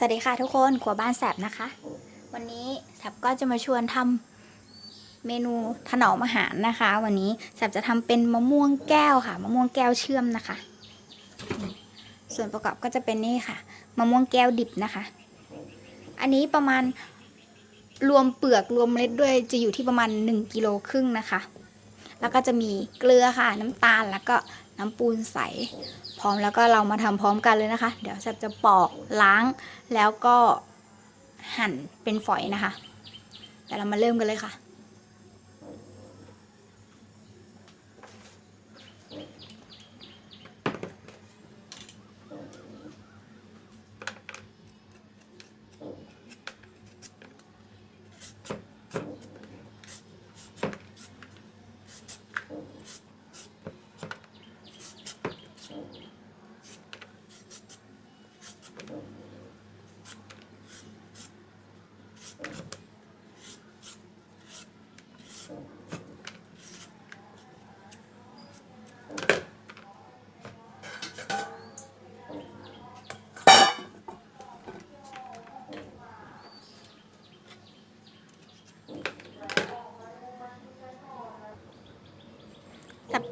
สวัสดีค่ะทุกคนครัวบ้านแสบนะคะ วันนี้แสบก็จะมาชวนทำเมนูถนอมอาหารนะคะ วันนี้แสบจะทำเป็นมะม่วงแก้วค่ะ มะม่วงแก้วเชื่อมนะคะ ส่วนประกอบก็จะเป็นนี่ค่ะ มะม่วงแก้วดิบนะคะ อันนี้ประมาณรวมเปลือกรวมเมล็ดด้วยจะอยู่ที่ประมาณ1กิโลครึ่งนะคะ แล้วก็จะมีเกลือค่ะ น้ำตาลแล้วก็ น้ำปูนใส พร้อมแล้วก็เรามาทำพร้อมกันเลยนะคะ เดี๋ยวแซบจะปอกล้างแล้วก็หั่นเป็นฝอยนะคะเดี๋ยวเรามาเริ่มกันเลยค่ะ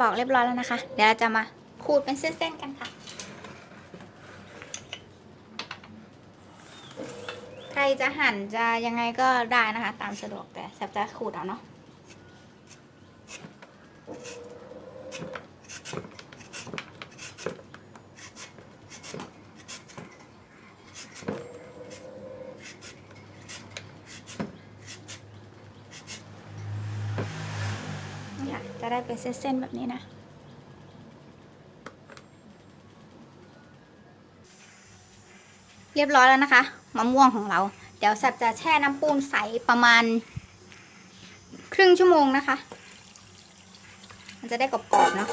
ปอกเรียบร้อยแล้วนะคะ เดี๋ยวเราจะมาขูดเป็นเส้นๆกันค่ะ ใครจะหั่นจะยังไงก็ได้นะคะ ตามสะดวกแต่แซบจะขูดเอาเนาะ จะได้เป็นเส้นๆแบบนี้นะ เรียบร้อยแล้วนะคะมะม่วงของเรา เดี๋ยวสับจะแช่น้ำปูนใสประมาณ ครึ่งชั่วโมงนะคะ มันจะได้กรอบๆเนาะ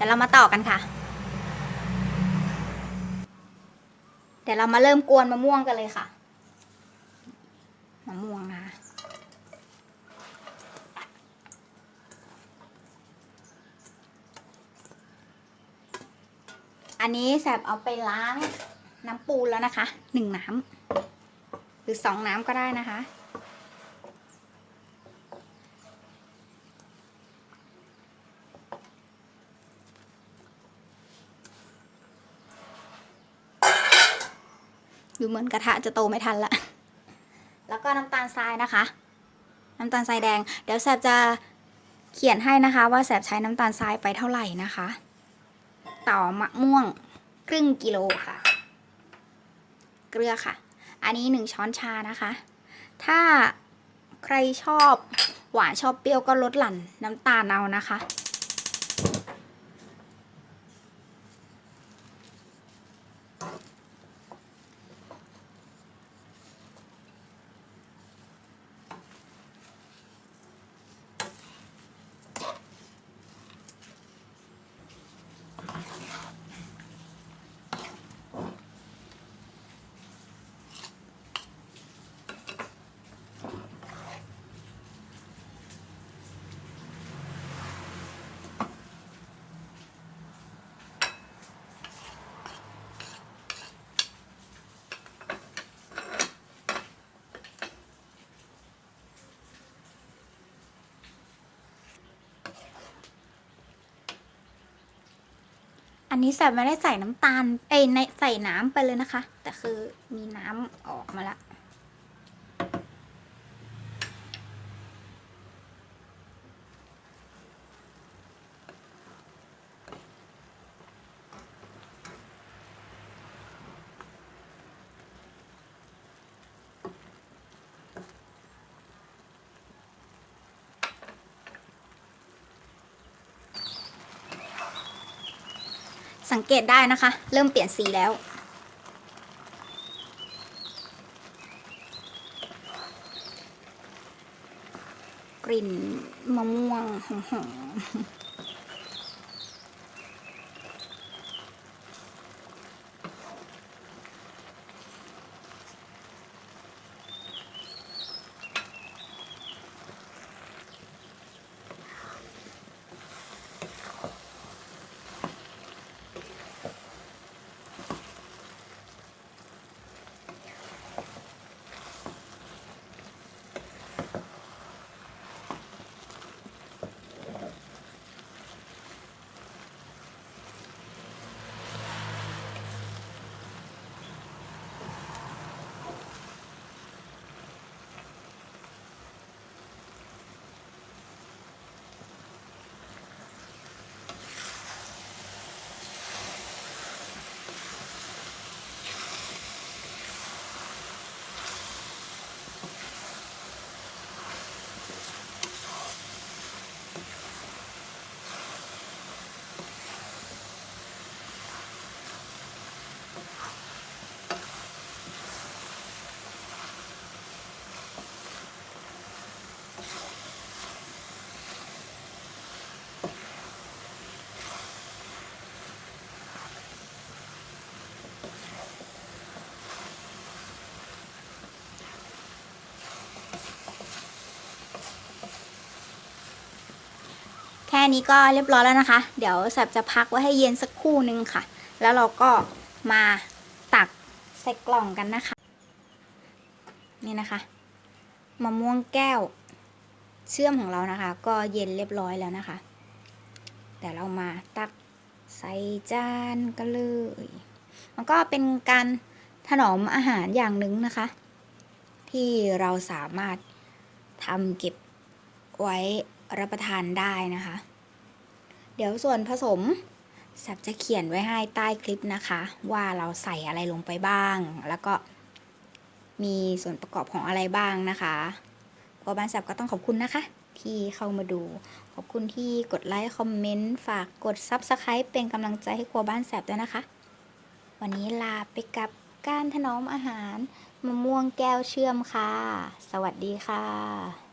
ดี๋ยวเรามาต่อกันค่ะ เดี๋ยวเรามาเริ่มกวนมะม่วงกันเลยค่ะ มะม่วงนะอันนี้แสบเอาไปล้างน้ำปูนแล้วนะคะหนึ่งน้ำหรือสองน้ำก็ได้นะคะ ดูเหมือนกระทะจะโตไม่ทันละ แล้วก็น้ำตาลทรายนะคะ น้ำตาลทรายแดง เดี๋ยวแสบจะเขียนให้นะคะว่าแสบใช้น้ำตาลทรายไปเท่าไหร่นะคะ ต่อมะม่วงครึ่งกิโลค่ะ เกลือค่ะ อันนี้หนึ่งช้อนชานะคะ ถ้าใครชอบหวานชอบเปรี้ยวก็ลดหลั่นน้ำตาลเอานะคะ นนี้แซบไม่ได้ใส่น้ำตาล เอ้ยในใส่น้ำไปเลยนะคะ แต่คือมีน้ำออกมาละ สังเกตได้นะคะ เริ่มเปลี่ยนสีแล้ว กลิ่นมะม่วงหอมๆ ค่นี้ก็เรียบร้อยแล้วนะคะ เดี๋ยวแสบจะพักไว้ให้เย็นสักครู่นึงค่ะ แล้วเราก็มาตักใส่กล่องกันนะคะ นี่นะคะมะม่วงแก้ว เชื่อมของเรานะคะ ก็เย็นเรียบร้อยแล้วนะคะเดี๋ยวเรามาตักใส่จานกันเลย มันก็เป็นการถนอมอาหารอย่างหนึ่งนะคะ ที่เราสามารถทำเก็บไว้รับประทานได้นะคะ เดี๋ยวส่วนผสมสับจะเขียนไว้ให้ใต้คลิปนะคะ ว่าเราใส่อะไรลงไปบ้าง แล้วก็มีส่วนประกอบของอะไรบ้างนะคะครัวบ้านแสบก็ต้องขอบคุณนะคะ ที่เข้ามาดู ขอบคุณที่กดไลค์ คอมเมนต์ ฝากกด Subscribe เป็นกำลังใจให้ครัวบ้านแสบด้วยนะคะ วันนี้ลาไปกับการถนอมอาหารมะม่วงแก้วเชื่อมค่ะ สวัสดีค่ะ